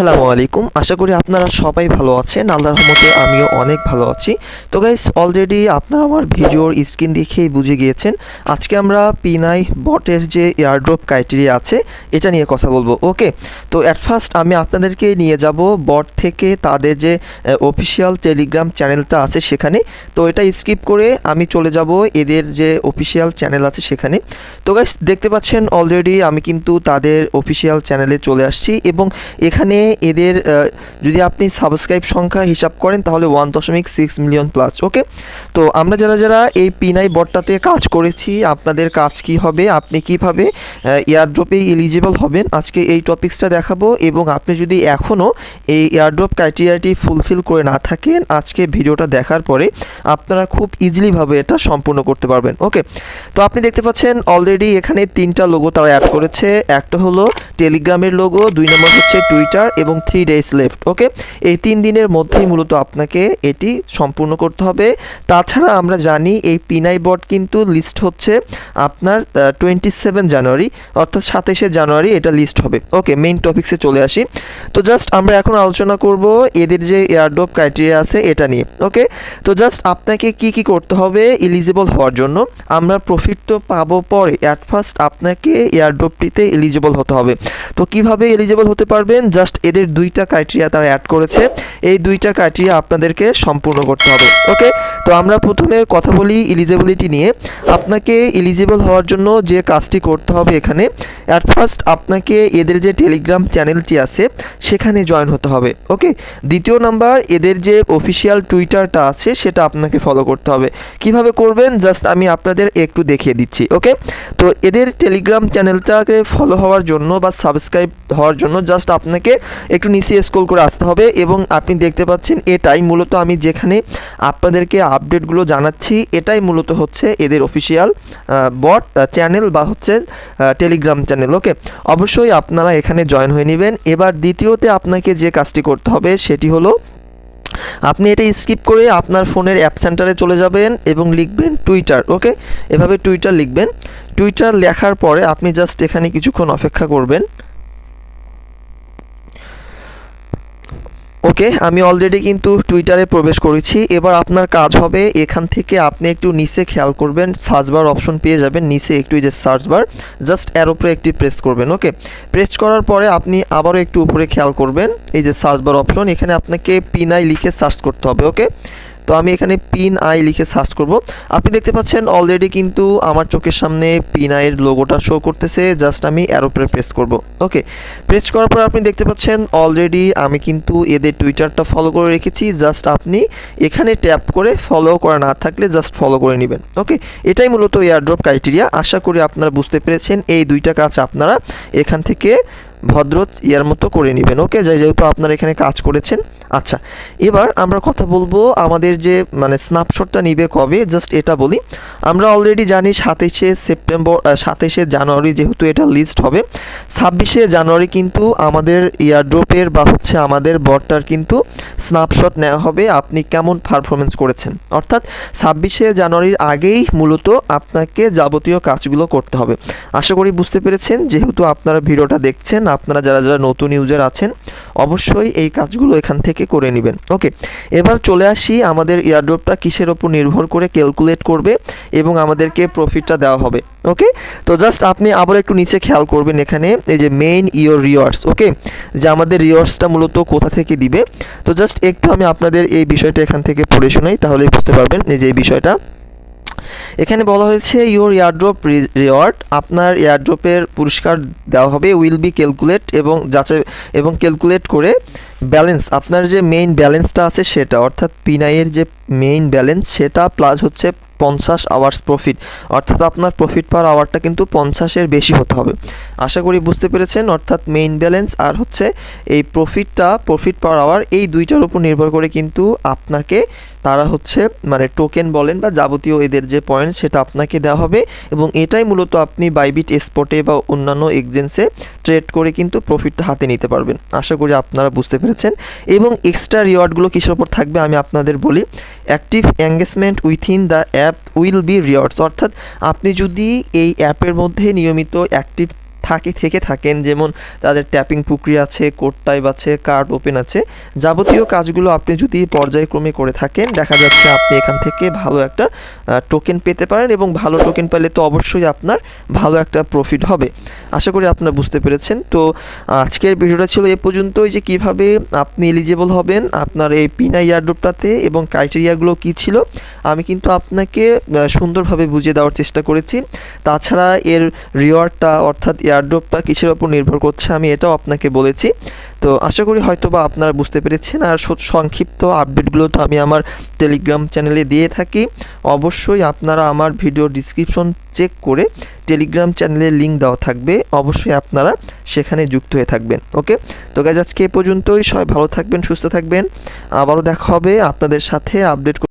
আসসালামু আলাইকুম। আশা করি আপনারা সবাই ভালো আছেন। আল্লাহর রহমতে আমিও অনেক ভালো আছি। তো গাইস অলরেডি আপনারা আমার ভিডিওর স্ক্রিন দেখেই বুঝে গিয়েছেন। আজকে আমরা পিনাই বটের যে এয়ারড্রপ ক্রাইটেরিয়া আছে, এটা নিয়ে কথা বলব। ওকে তো অ্যাট ফার্স্ট আমি আপনাদেরকে নিয়ে যাব বট থেকে তাদের যে অফিসিয়াল টেলিগ্রাম চ্যানেলটা আছে সেখানে। তো এটা স্কিপ করে আমি চলে যাব এদের যে অফিসিয়াল চ্যানেল আছে সেখানে। তো গাইস দেখতে পাচ্ছেন অলরেডি আমি কিন্তু তাদের অফিসিয়াল চ্যানেলে চলে আসছি এবং এখানে এদের যদি আপনি সাবস্ক্রাইব সংখ্যা হিসাব করেন, তাহলে ওয়ান দশমিক সিক্স মিলিয়ন প্লাস ওকে তো আমরা যারা যারা এই পিনাই বটটাতে কাজ করেছি, আপনাদের কাজ কি হবে, আপনি কীভাবে এয়ারড্রপে এলিজিবল হবেন, আজকে এই টপিক্সটা দেখাবো, এবং আপনি যদি এখনও এই এয়ারড্রপ ক্রাইটেরিয়াটি ফুলফিল করে না থাকেন, আজকে ভিডিওটা দেখার পরে আপনারা খুব ইজিলিভাবে এটা সম্পূর্ণ করতে পারবেন ওকে তো আপনি দেখতে পাচ্ছেন অলরেডি এখানে তিনটা লোগো তারা অ্যাড করেছে, একটা হলো টেলিগ্রামের লোগো দুই নম্বর হচ্ছে টুইটার এবং থ্রি ডেজ লেফট ওকে এই তিন দিনের মধ্যেই মূলত আপনাকে এটি সম্পূর্ণ করতে হবে। তাছাড়া আমরা জানি এই পিনাই বট কিন্তু লিস্ট হচ্ছে আপনার টোয়েন্টি সেভেন জানুয়ারি অর্থাৎ সাতাশে জানুয়ারি এটা লিস্ট হবে ওকে মেইন টপিক্সে চলে আসি। তো জাস্ট আমরা এখন আলোচনা করব এদের যে এয়ারড্রপ ক্রাইটেরিয়া আছে এটা নিয়ে ওকে তো জাস্ট আপনাকে কি কি করতে হবে এলিজিবল হওয়ার জন্য। আমরা প্রফিট তো পাবো পরে অ্যাট ফার্স্ট আপনাকে এয়ারড্রপটিতে এলিজিবল হতে হবে। তো কীভাবে এলিজিবল হতে পারবেন? জাস্ট এদের দুইটা ক্রাইটেরিয়া তারা অ্যাড করেছে। এই দুইটা ক্রাইটেরিয়া আপনাদেরকে সম্পূর্ণ করতে হবে ওকে তো আমরা প্রথমে কথা বলি এলিজিবিলিটি নিয়ে। আপনাকে এলিজিবল হওয়ার জন্য যে কাজটি করতে হবে এখানে অ্যাট ফার্স্ট আপনাকে এদের যে টেলিগ্রাম চ্যানেলটি আছে, সেখানে জয়েন হতে হবে ওকে দ্বিতীয় নাম্বার এদের যে অফিসিয়াল টুইটারটা আছে, সেটা আপনাকে ফলো করতে হবে। কীভাবে করবেন? জাস্ট আমি আপনাদের একটু দেখিয়ে দিচ্ছি ওকে তো এদের টেলিগ্রাম চ্যানেলটাকে ফলো হওয়ার জন্য বা সাবস্ক্রাইব হওয়ার জন্য জাস্ট আপনাকে একটু নিচে স্ক্রল করে আসতে হবে এবং আপনি দেখতে পাচ্ছেন এটাই মূলত আমি যেখানে আপনাদেরকে আপডেটগুলো জানাচ্ছি, এটাই মূলত হচ্ছে এদের অফিসিয়াল বট চ্যানেল বা হচ্ছে টেলিগ্রাম চ্যানেল ওকে অবশ্যই আপনারা এখানে জয়েন হয়ে নেবেন। এবার দ্বিতীয়তে আপনাকে যে কাজটি করতে হবে সেটি হলো, আপনি এটা স্কিপ করে আপনার ফোনের অ্যাপ সেন্টারে চলে যাবেন এবং লিখবেন টুইটার ওকে এভাবে টুইটার লিখবেন। টুইটার লেখার পরে আপনি জাস্ট এখানে কিছুক্ষণ অপেক্ষা করবেন। ওকে আমি অলরেডি কিন্তু টুইটারে প্রবেশ করেছি। এবার আপনার কাজ হবে এখান থেকে আপনি একটু নিচে খেয়াল করবেন সার্চ বার অপশন পেয়ে যাবেন, নিচে একটু যে সার্চ বার জাস্ট এর একটি প্রেস করবেন ওকে প্রেস করার পরে আপনি আবারও একটু উপরে খেয়াল করবেন, এই যে সার্চ বার অপশন এখানে আপনাকে পিনাই লিখে সার্চ করতে হবে ওকে তো আমি এখানে পিন আই লিখে সার্চ করব। আপনি দেখতে পাচ্ছেন অলরেডি কিন্তু আমার চোখের সামনে পিন আইয়ের লোগোটা শো করতেছে। জাস্ট আমি অ্যারোপ্রে প্রেস করব। ওকে প্রেস করার পর আপনি দেখতে পাচ্ছেন অলরেডি আমি কিন্তু এদের টুইটারটা ফলো করে রেখেছি। জাস্ট আপনি এখানে ট্যাপ করে ফলো করা না থাকলে জাস্ট ফলো করে নেবেন। ওকে এটাই মূলত এয়ারড্রপ ক্রাইটেরিয়া আশা করি আপনারা বুঝতে পেরেছেন। এই দুইটা কাজ আপনারা এখান থেকে ভদ্র ইয়ার মতো করে নেবেন। ওকে, যাই, যেহেতু আপনারা এখানে কাজ করেছেন। আচ্ছা এবার আমরা কথা বলব আমাদের যে মানে স্ন্যাপশটটা নিবে কবে জাস্ট এটা বলি। আমরা অলরেডি জানি সাতাইশে সেপ্টেম্বর সাতাইশে জানুয়ারি যেহেতু এটা লিস্ট হবে, ছাব্বিশে জানুয়ারি কিন্তু আমাদের ইয়ারড্রপের বা হচ্ছে আমাদের বটটার কিন্তু স্ন্যাপশট নেওয়া হবে। আপনি কেমন পারফরমেন্স করেছেন? অর্থাৎ ছাব্বিশে জানুয়ারির আগেই মূলত আপনাকে যাবতীয় কাজগুলো করতে হবে। আশা করি বুঝতে পেরেছেন, যেহেতু আপনারা ভিডিওটা দেখছেন আপনারা যারা যারা নতুন ইউজার আছেন, অবশ্যই এই কাজগুলো এখান থেকে করে নেবেন। ওকে এবার চলে আসি আমাদের এয়ারড্রপটা কিসের ওপর নির্ভর করে ক্যালকুলেট করবে এবং আমাদেরকে প্রফিটটা দেওয়া হবে। ওকে তো জাস্ট আপনি আবার একটু নিচে খেয়াল করবেন এখানে, এই যে মেইন ইয়োর রিওয়ার্ডস ওকে যে আমাদের রিওয়ার্ডসটা মূলত কোথা থেকে দিবে? তো জাস্ট একটু আমি আপনাদের এই বিষয়টা এখান থেকে পড়ে শোনাই তাহলেই বুঝতে পারবেন এই যে এই বিষয়টা। এখানে বলা হয়েছে ইওর এয়ারড্রপ রিওয়ার্ড আপনার এয়ারড্রপের পুরস্কার দেওয়া হবে উইল বি ক্যালকুলেট এবং যাচাই, এবং ক্যালকুলেট করে ব্যালেন্স আপনার যে মেইন ব্যালেন্সটা আছে সেটা, অর্থাৎ পিনাইয়ের যে মেইন ব্যালেন্স সেটা প্লাস হচ্ছে পঞ্চাশ আওয়ার্স প্রফিট অর্থাৎ আপনার প্রফিট পার আওয়ারটা কিন্তু পঞ্চাশের বেশি হতে হবে। আশা করি বুঝতে পেরেছেন, অর্থাৎ মেইন ব্যালেন্স আর হচ্ছে এই প্রফিটটা প্রফিট পার আওয়ার এই দুইটার উপর নির্ভর করে কিন্তু আপনাকে তারা হচ্ছে মানে টোকেন বলেন বা যাবতীয় এদের যে পয়েন্ট সেটা আপনাকে দেওয়া হবে এবং এটাই মূলত আপনি বাইবিট এক্সপোর্টে বা অন্যান্য এক্সচেঞ্জে ট্রেড করে কিন্তু প্রফিটটা হাতে নিতে পারবেন। আশা করি আপনারা বুঝতে পেরেছেন। এবং এক্সট্রা রিওয়ার্ডগুলো কিসের ওপর থাকবে আমি আপনাদের বলি। Active engagement within the app will be rewards অর্থাৎ আপনি যদি এই অ্যাপের মধ্যে নিয়মিত অ্যাক্টিভ থাকে থেকে থাকেন, যেমন তাদের ট্যাপিং প্রক্রিয়া আছে কোড টাইপ আছে কার্ড ওপেন আছে। যাবতীয় কাজগুলো আপনি যদি পর্যায়ক্রমে করে থাকেন, দেখা যাচ্ছে আপনি এখান থেকে ভালো একটা টোকেন পেতে পারেন এবং ভালো টোকেন পেলে তো অবশ্যই আপনার ভালো একটা প্রফিট হবে। আশা করি আপনারা বুঝতে পেরেছেন। তো আজকের ভিডিওটা ছিল এ পর্যন্তই যে কীভাবে আপনি এলিজেবল হবেন, আপনার এই পিনা ইয়ারড্রপটাতে এবং ক্রাইটেরিয়াগুলো কী ছিল। আমি কিন্তু আপনাকে সুন্দরভাবে বুঝিয়ে দেওয়ার চেষ্টা করেছি। তাছাড়া এর রিওয়ার্ডটা অর্থাৎ এয়ারড্রপটা কিসের ওপর নির্ভর করছে আমি এটাও আপনাকে বলেছি। তো আশা করি হয়তো বা আপনারা বুঝতে পেরেছেন। আর সংক্ষিপ্ত আপডেটগুলো তো আমি আমার টেলিগ্রাম চ্যানেলে দিয়ে থাকি। অবশ্যই আপনারা আমার ভিডিও ডিসক্রিপশন চেক করে টেলিগ্রাম চ্যানেলের লিঙ্ক দেওয়া থাকবে। অবশ্যই আপনারা সেখানে যুক্ত হয়ে থাকবেন। ওকে? তো গাইজ আজকে এ পর্যন্তই। সবাই ভালো থাকবেন, সুস্থ থাকবেন। আবারও দেখা হবে আপনাদের সাথে আপডেট